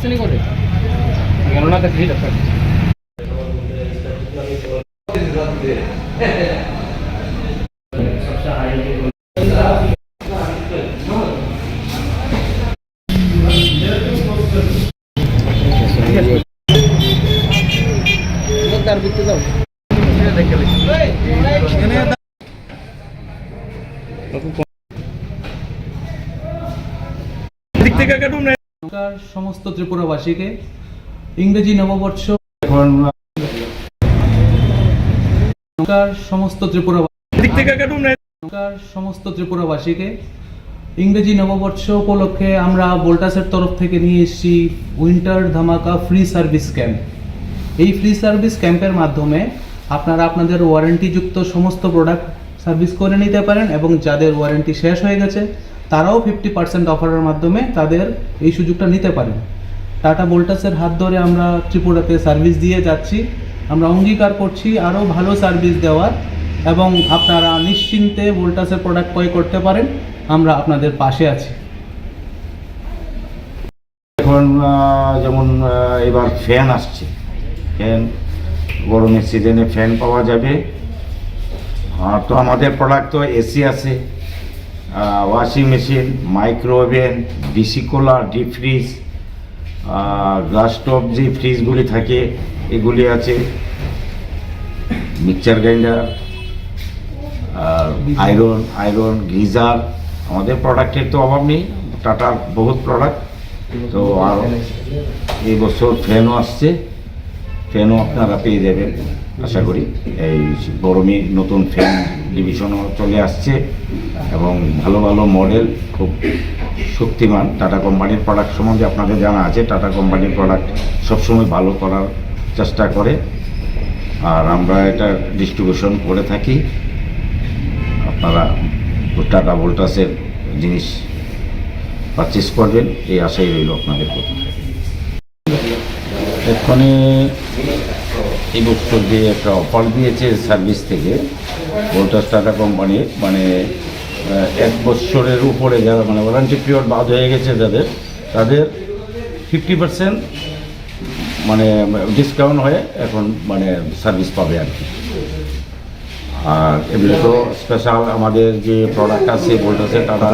আসেনি করে গেল না দেখি ডাক্তার তার থেকে কাটুন নমস্কার সমস্ত ত্রিপুরাবাসীকে। ইংরেজি নববর্ষ। এখন নমস্কার সমস্ত ত্রিপুরা নমস্কার সমস্ত ত্রিপুরাবাসীকে। ইংরেজি নববর্ষ উপলক্ষে আমরা ভোল্টাসের তরফ থেকে নিয়ে এসেছি উইন্টার ধামাকা ফ্রি সার্ভিস ক্যাম্প। এই ফ্রি সার্ভিস ক্যাম্পের মাধ্যমে আপনারা আপনাদের ওয়ারেন্টিযুক্ত সমস্ত প্রোডাক্ট সার্ভিস করে নিতে পারেন এবং যাদের ওয়ারেন্টি শেষ হয়ে গেছে তারাও ফিফটি পার্সেন্ট অফারের মাধ্যমে তাদের এই সুযোগটা নিতে পারেন। টাটা ভোল্টাসের হাত ধরে আমরা ত্রিপুরাতে সার্ভিস দিয়ে যাচ্ছি। আমরা অঙ্গীকার করছি আরও ভালো সার্ভিস দেওয়ার এবং আপনারা নিশ্চিন্তে ভোল্টাসের প্রোডাক্ট ক্রয় করতে পারেন। আমরা আপনাদের পাশে আছি। এখন যেমন এবার ফ্যান আসছে। ফ্যান গরমের সিজনে ফ্যান পাওয়া যাবে। আর তো আমাদের প্রোডাক্ট তো এসি আছে। Washing machine micro oven DC cooler deep fridge glass top যে ফ্রিজগুলি থাকে, এগুলি আছে। মিক্সচার গ্রাইন্ডার আর আয়রন আয়রন গিজার আমাদের প্রোডাক্টের তো অভাব নেই টাটার বহুত প্রোডাক্ট তো আর এই বছর ফ্যানও আসছে। ফ্যানও আপনারা পেয়ে যাবেন? আশা করি এই গরমে নতুন ফ্যান ডিভিশনও চলে আসছে এবং ভালো ভালো মডেল খুব শক্তিমান টাটা কোম্পানির প্রোডাক্ট সম্বন্ধে আপনাদের জানা আছে। টাটা কোম্পানির প্রোডাক্ট সবসময় ভালো করার চেষ্টা করে। আর আমরা এটা ডিস্ট্রিবিউশন করে থাকি। আপনারা টাটা ভোল্টাসের জিনিস পারচেস করবেন, এই আশাই রইল আপনাদের প্রতি। এক্ষণে এই বছর যে একটা অফার দিয়েছে সার্ভিস থেকে। ভোল্টাস টাটা কোম্পানির মানে এক বছরের উপরে যারা মানে ওয়ারেন্টি পিরিয়ড বাদ হয়ে গেছে যাদের, তাদের ফিফটি পার্সেন্ট মানে ডিসকাউন্ট হয়ে এখন মানে সার্ভিস পাবে আর কি। আর এমনি তো স্পেশাল আমাদের যে প্রোডাক্ট আছে বলতেছে টাটা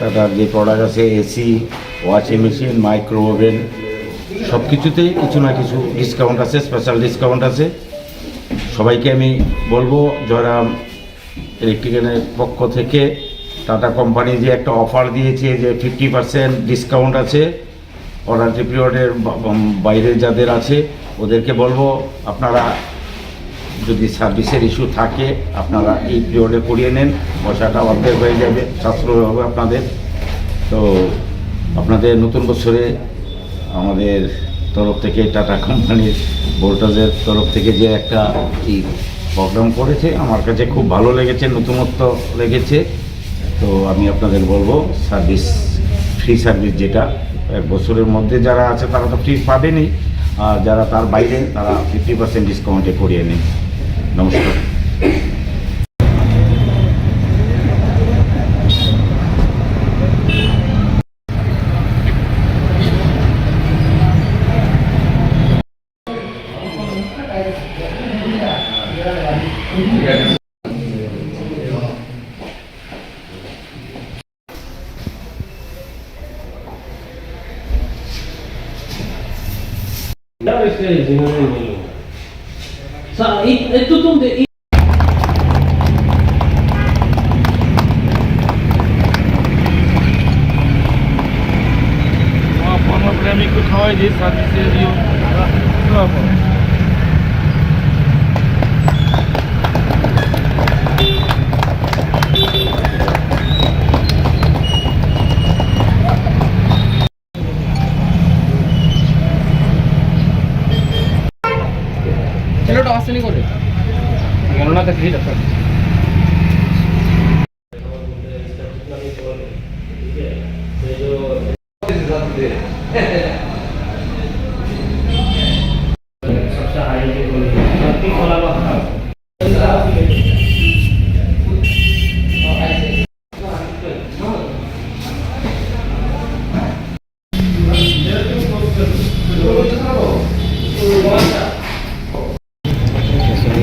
টাটার যে প্রোডাক্ট আছে AC washing machine micro oven সব কিছুতেই কিছু না কিছু ডিসকাউন্ট আছে স্পেশাল ডিসকাউন্ট আছে। সবাইকে আমি বলব, জয়রাম ইলেকট্রিক্যালের পক্ষ থেকে টাটা কোম্পানি যে একটা অফার দিয়েছে যে ফিফটি পার্সেন্ট ডিসকাউন্ট আছে ওয়ারেন্টি পিরিয়ডের বাইরে যাদের আছে, ওদেরকে বলব, আপনারা যদি সার্ভিসের ইস্যু থাকে, আপনারা এই পিরিয়ডে করিয়ে নেন, পয়সাটা অর্ধেক হয়ে যাবে, সাশ্রয় হবে আপনাদের। তো আপনাদের নতুন বছরে আমাদের তরফ থেকে, টাটা কোম্পানির ভোল্টাজের তরফ থেকে যে একটা কি প্রোগ্রাম করেছে, আমার কাছে খুব ভালো লেগেছে, নতুনত্ব লেগেছে। তো আমি আপনাদের বলব, সার্ভিস, ফ্রি সার্ভিস যেটা, এক বছরের মধ্যে যারা আছে তারা তো ফ্রি পাবেনই আর যারা তার বাইরে, তারা ফিফটি পার্সেন্ট ডিসকাউন্টে করিয়ে নেন। নমস্কার। Sa, it, ito tong de, আমি একটু খাওয়াই দিই সার্ভিসে দিও ছেলেটা আসেনি করে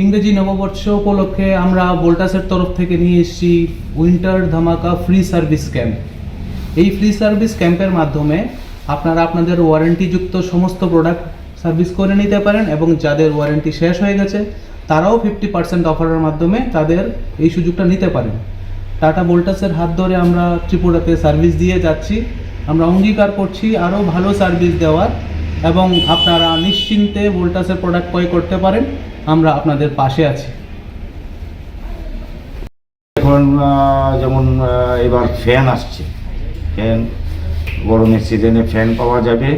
ইংরেজি নববর্ষ উপলক্ষে আমরা ভোল্টাসের তরফ থেকে নিয়ে এসেছি উইন্টার ধামাকা ফ্রি সার্ভিস ক্যাম্প। এই ফ্রি সার্ভিস ক্যাম্পের মাধ্যমে আপনারা আপনাদের ওয়ারেন্টিযুক্ত সমস্ত প্রোডাক্ট সার্ভিস করে নিতে পারেন এবং যাদের ওয়ারেন্টি শেষ হয়ে গেছে, তারাও ফিফটি পার্সেন্ট অফারের মাধ্যমে তাদের এই সুযোগটা নিতে পারেন। টাটা ভোল্টাসের হাত ধরে আমরা ত্রিপুরাতে সার্ভিস দিয়ে যাচ্ছি। আমরা অঙ্গীকার করছি আরও ভালো সার্ভিস দেওয়ার এবং আপনারা নিশ্চিন্তে ভোল্টাসের প্রোডাক্ট ক্রয় করতে পারেন। আমরা আপনাদের পাশে আছি। এখন যেমন এবার ফ্যান আসছে। ফ্যান গরমের সিজনে ফ্যান পাওয়া যাবে।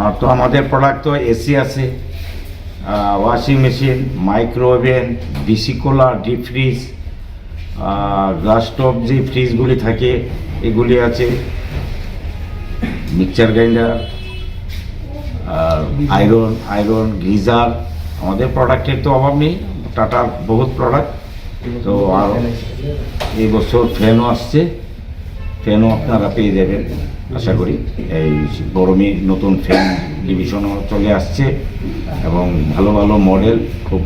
আর তো আমাদের প্রোডাক্ট তো এসি আছে। Washing machine micro oven DC cooler deep fridge glass top যে ফ্রিজগুলি থাকে এগুলি আছে। মিক্সচার গ্রাইন্ডার আর আয়রন আয়রন গিজার আমাদের প্রোডাক্টের তো অভাব নেই টাটার বহুত প্রোডাক্ট তো আর এই বছর ফ্যানও আসছে ফ্যানও আপনারা পেয়ে যাবেন, আশা করি। এই গরমে নতুন ফ্যান ডিভিশনও চলে আসছে, এবং ভালো ভালো মডেল খুব